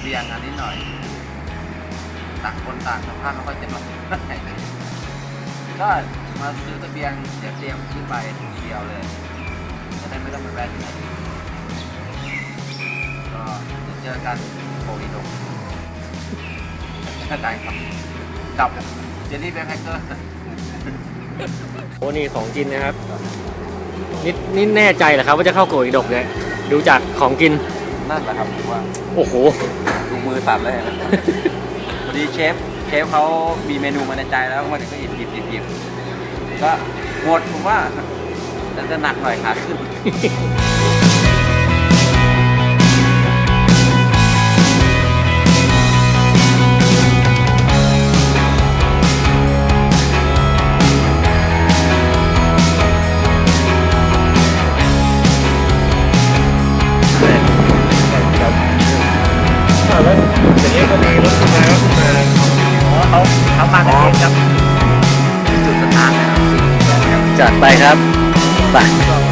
เบียงงานนิดหน่อยต่างคนต่างสภาพไม่ค่อยจะมาก็มาซื้อเสบียงเดี๋ยวเตรียมขึ้นไปทีเดียวเลยจะได้ไม่ต้องไปแวะที่ไหนก็จะเจอกันโควิดงเจอกันครับกับเจนี่แบ็คแพคเกอร์โอ้นี่ของกินนะครับนี่นี่แน่ใจเหรอครับ ว่าจะเข้าโกอีดกเนี่ยดูจากของกิน นั่นแหละครับว่าโอ้โห ดูมือสั่นเลยนะพอดีเชฟเชฟเขามีเมนูมาในใจแล้วมาถึงก็หยิบหยิบหยิบหยิบก็หมดผมว่าแต่จะหนักหน่อยขาขึ้น จากไปครับไป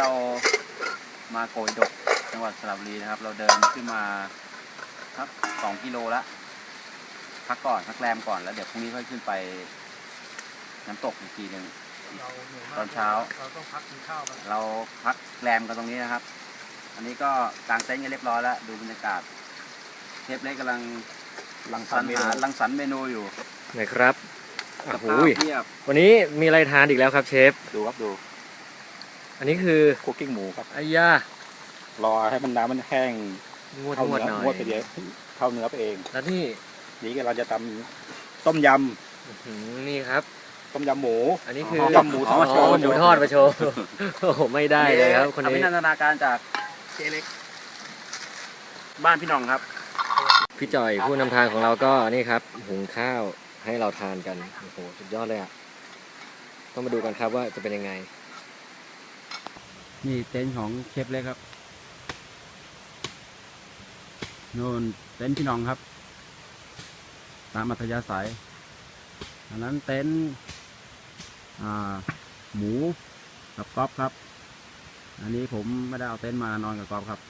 เรามาโกยดกจังหวัดสระบุรีนะครับ เราเดินขึ้นมาครับสองกิโลละพักก่อนพักแรมก่อนแล้วเดี๋ยวพรุ่งนี้ค่อยขึ้นไป น้ำตกอีกทีหนึ่งตอนเช้า เราต้องพักกินข้าวกันเราพักแรมกันตรงนี้นะครับ อันนี้ก็กางเต็นท์กันเรียบร้อยแล้ว ดูบรรยากาศเชฟเล็กกำลังรังสรรค์หารังสรรค์เมนูอยู่ไหนครับกัโอ้บโหข้าวเทียบวันนี้มีอะไรทานอีกแล้วครับเชฟ ดูครับดู อันนี้คือคุกกิ้งหมูครับไอ้ย่ารอให้มันน้ำมันแห้งงวดเข้างวดเนื้อหน่อยงวดไปเดียวเข้าเนื้อไปเอง แล้วนี่นี่ก็เราจะทำต้มยอื้อหือนี่ครับำต้มยำหมู อันนี้คือต้มยำหมูอ๋อมาโชว์หมูทอดมาโชว์โอ้โหไม่ได้เลยครับคนอภินี้นันทนาการจากเชฟเล็ก บ้านพี่หน้องครับ พี่จ่อยผู้นำทางของเราก็นี่ครับหุงข้าวให้เราทานกัน โอ้โห สุดยอดเลยอะ ต้องมาดูกันครับว่าจะเป็นยังไง นี่เต็นท์ของเชฟเล็กครับโน่นเต็นท์พี่น้องครับ ตามอัธยาศัย อันนั้นเต็นท์หมูกับก๊อฟครับ อันนี้ผมไม่ได้เอาเต็นท์มานอนกับก๊อฟครับ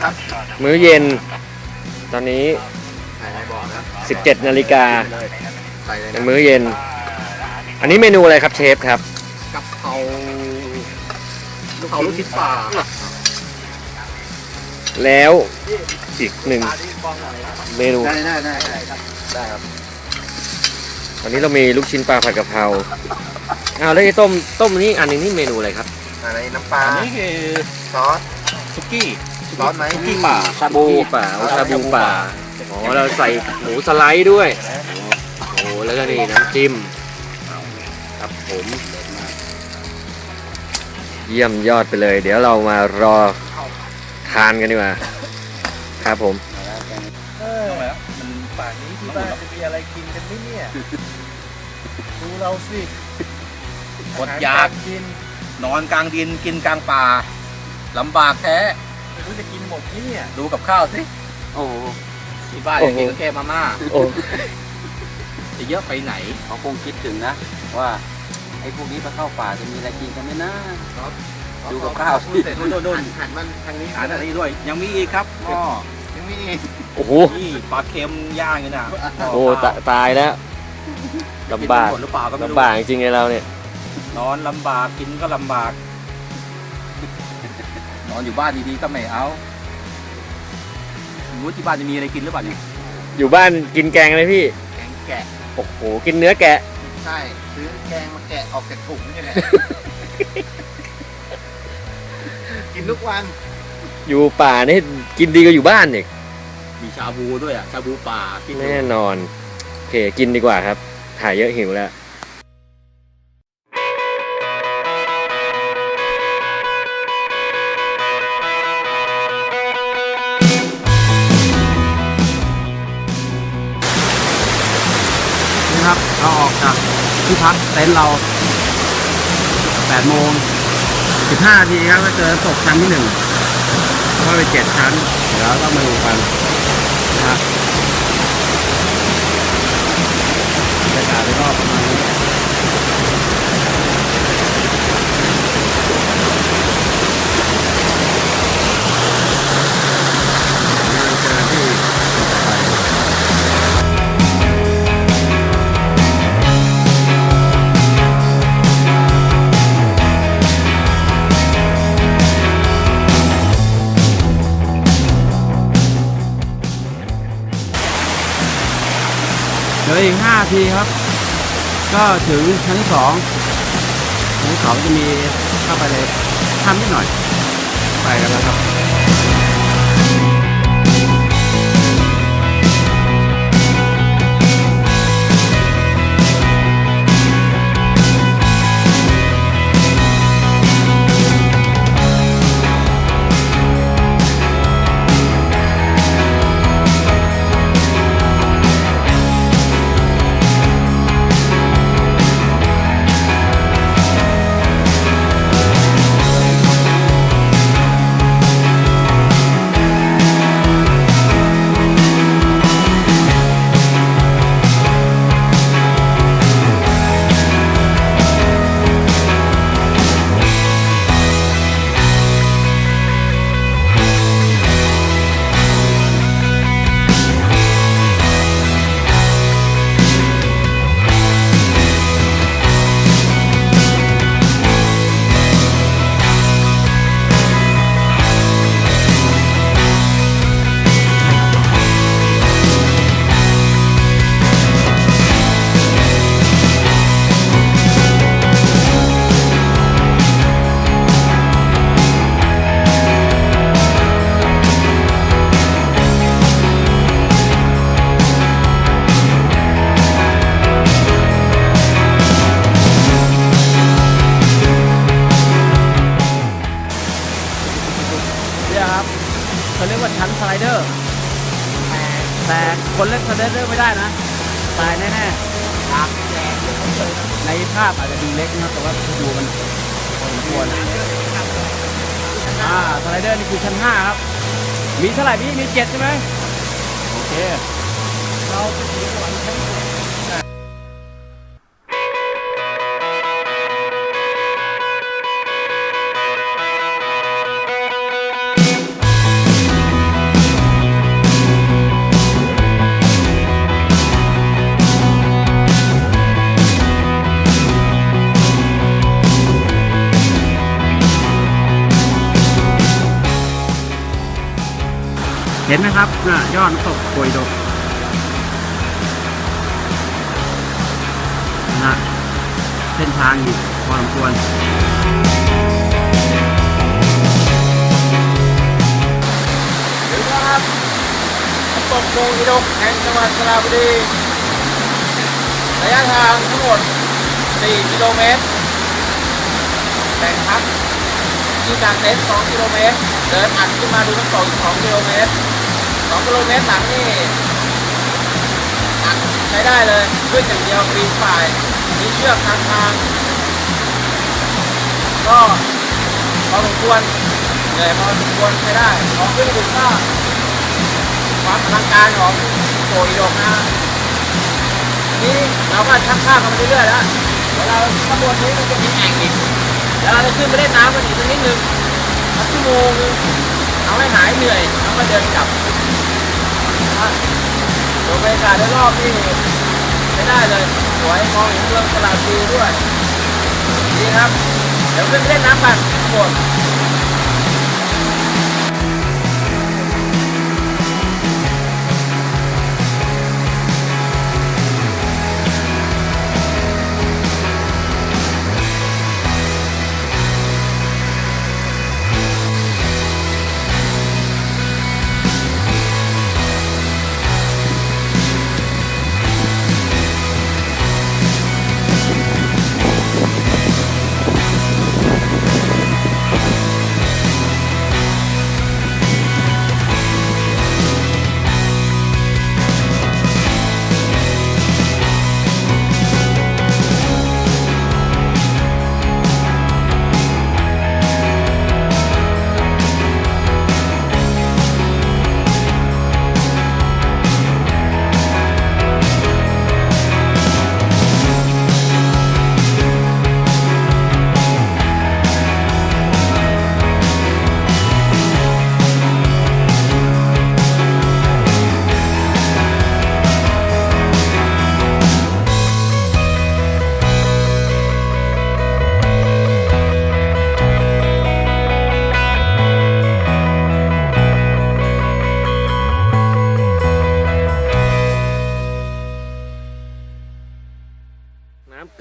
ครับมื้อเย็น ตอนนี้17นาฬิกาใส่เลยเป็นนะมื้อเย็น อันนี้เมนูอะไรครับเชฟครับ กะเพราลูกเผาลูกชิ้นปลาแล้วอีกหนึ่งเมนู ได้ได้ได้ได้ครับได้ครับวันนี้เรามีลูกชิ้นปลาผัดกะเพราอ้าวแล้วไอ้ต้มต้มนี่อันนี้นี่เมนูอะไรครับ อะไรน้ำปลาอันนี้คือซอสซุกี้ ซอสไหมซุกี้ป่าชาบูป่าเอาชาบูป่าอ๋อเราใส่หมูสไลด์ด้วยโอ้แล้วก็นี่น้ำจิ้มครับผมเยี่ยมยอดไปเลย เดี๋ยวเรามารอทานกันดีกว่าครับผมมันป่านนี้ที่บ้านจะมีอะไรกินกันไหมเนี่ย ดูเราสิอดอยากกิน นอนกลางดินกินกลางป่าลำบากแท้ ไม่รู้จะกินหมดนี่เนี่ยดูกับข้าวสิโอ้ที่บ้านยังกินก็แค่มาม่าโอ้จะเยอะไปไหนเขาคงคิดถึงนะ ว่าไอ้พวกนี้มาเข้าป่าจะมีอะไรกินกันไหมนะดูกับข้าวพูดเสร็จโดนหันมันทางนี้หันอันนี้ด้วย ยังมีอีกครับหม้อยังมีอีกโอ้โหนี่ปลาเค็มย่างอยู่น่ะโอ้ตาตายแล้วลำบากนหมดหรือเปล่าก็ไม่รู้ลำบากจริงๆไงเราเนี่ยนอนลำบากกินก็ลำบาก นอนอยู่บ้านดีๆก็ไม่เอารู้ที่บ้านจะมีอะไรกินหรือเปล่าเนี่ยอยู่บ้านกินแกงเลยพี่ แกงแกะโอ้โห กินเนื้อแกะ ใช่ซื้อแกงมาแกะออกจากถุงนี่แหละ กินทุกวันอยู่ป่านี่กินดีกว่าอยู่บ้านอีกมีชาบูด้วยอะชาบูป่าคิดดู แน่นอน โอเค กินดีกว่าครับ ถ่ายเยอะหิวแล้ว จากที่พักเต็นท์เรา8โมง15นาทีครับก็เจอศกชั้นที่หนึ่งก็ไปเจ็ดชั้น เดี๋ยวก็มาดูกันนะครับบรรยากาศก็ประมาณนี้ ทีครับ ก็ถึงชั้นสองชั้นที่สองจะมีเข้าไปเลยทำนิดหน่อย ไปกันแล้วครับ เดอร์แต่คนเล่นสไลเดอร์ไม่ได้นะ ตายแน่ๆครับในภาพอาจจะดูเล็กนะแต่ว่าดูมันพอสมควรอ่าสไลเดอร์นี่คือชั้น 5 ครับ มีเท่าไหร่พี่ มีเจ็ดใช่ไหมโอเค เราจะถึงหลังชั้น ห็นไหมครับน่ะยอดน้ำตกโกยดกนะฮะเส้นทางอยู่พอสมควรถึงแล้วครับน้ำตกโกอิดกแห่งจังหวัดสระบุรีระยะทางทั้งหมด 4 กิโลเมตรแบ่งพักที่กลางเต็นท์2กิโลเมตร เดินอัดขึ้นมาดูน้ำตกอีก2กิโลเมตร 2กิโลเมตรหลังนี่ใช้ได้เลยขึ้นอย่างเดียวปีนป่ายมีเชือกทางทาง ก็พอสมควรเหนื่อยพอสมควรใช้ได้ของขึ้นถึงก็ความอลังการของโกอิดกนะนี่เราก็ชักข้าวกันมาเรื่อยๆแล้วเวเราข้างบนนี้มันจะมีแอ่งอีกแล้วเราจะขึ้นไปเล่นน้ำกันอีกสักนิดนึงสักชั่วโมงนึงเอาให้หายเหนื่อยแล้วก็เดินกลับ อะดูบรรยากาศรอบนี่ไม่ได้เลยสวยมองเห็นเมืองตลาดดีด้วย ดีครับ เดี๋ยวขึ้นไปเล่นน้ำกันทุกคน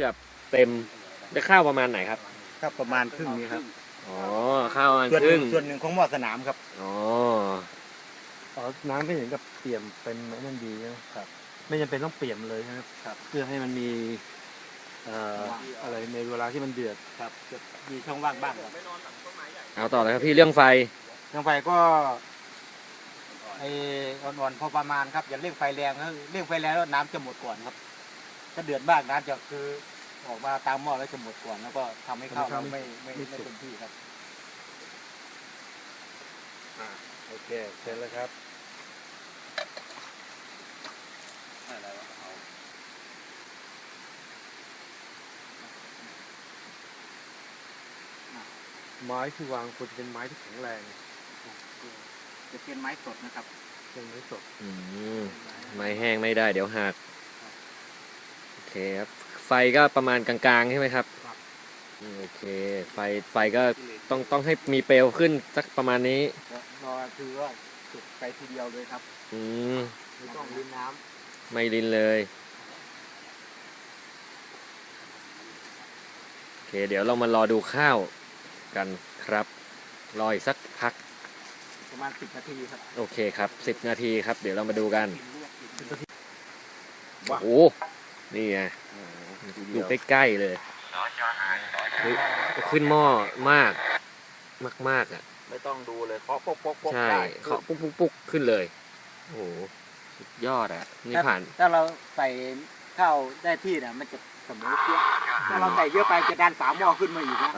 กือบเต็มได้ข้าวประมาณไหนครับครับประมาณครึ่งนี้ครับอ๋อข้าวประมาณส่วนคหรึ่นึ่งงส่วนหนึ่งของหม้อสนามครับ อ๋ออ๋อน้ำไม่ถึงกับเปี่ยมเป็นไอ้นั่นดีนะครับ ไม่จำเป็นต้องเปี่ยมเลยนะครับครับ เพื่อให้มันมีเอ่ออะไรในเวลาที่มันเดือดครับจะมีช่องว่างบ้างครับเอาต่อเลยครับพี่เรื่องไฟทางไฟก็ไออ่อนๆพอประมาณครับอย่าเร่งไฟแรงนะเร่งไฟแรงแล้วน้ำจะหมดก่อนครับ ถ้าเดือดมากน้ำจะคือออกมาตามหม้อแล้วจะหมดก่อนแล้วก็ทำให้ข้าวเราไม่ไม่ไม่เต็มที่ครับโอเคเสร็จแล้วครับไม้ที่วางควรจะเป็นไม้ที่แข็งแรงจะเป็นไม้สดนะครับ เป็นไม้สด อืมไม่แห้งไม่ได้เดี๋ยวหักโอ เคครับ ไฟก็ประมาณกลางๆใช่ไหมครับครับอืมโอเค ไฟไฟก็ต้องต้องให้มีเปลวขึ้นสักประมาณนี้รอคือว่าจุดไปทีเดียวเลยครับอืมไม่ต้องรินน้ไม่ลินเลย โอเค เดี๋ยวเรามารอดูข้าวกันครับ รออีกสักพักำประมาณสิบนาทีครับโอเคครับสิบนาทีครับ เดี๋ยวเรามาดูกันว้าโอ้ นี่ไงดูใกล้ๆเลยเฮ้ยขึ้นหม้อมาก มากๆอะ ไม่ต้องดูเลยเคาะปกปกปกใช่ได้เขาปุ๊กปุ๊กปุ๊กขึ้นเลยโอ้โหสุดยอดอะนี่ผ่าน ถ้าเราใส่ข้าวได้ที่เนี่ยมันจะเสมอเกี้ยถ้าเราใส่เยอะไปจะดันฝาหม้อขึ้นมาอีกนะ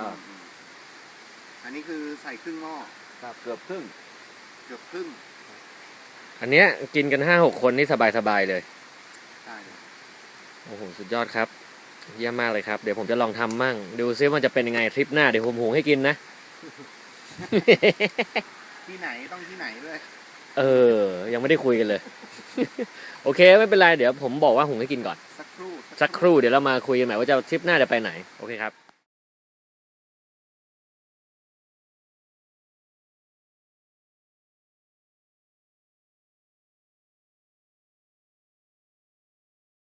อันนี้คือใส่ครึ่งหม้อครับเกือบครึ่ง เกือบครึ่ง อันเนี้ยกินกันห้าหกคนนี่สบายๆเลยได้เลย โอ้โหสุดยอดครับ เยี่ยมมากเลยครับ เดี๋ยวผมจะลองทำมั่ง ดูซิว่าจะเป็นยังไงทริปหน้าเดี๋ยวผมหุงให้กินนะ ที่ไหนต้องที่ไหนด้วย เออ ยังไม่ได้คุยกันเลย โอเคไม่เป็นไรเดี๋ยวผมบอกว่าหุงให้กินก่อน สักครู่ สักครู่เดี๋ยวเรามาคุยกันใหม่ว่าจะทริปหน้าจะไปไหน โอเคครับ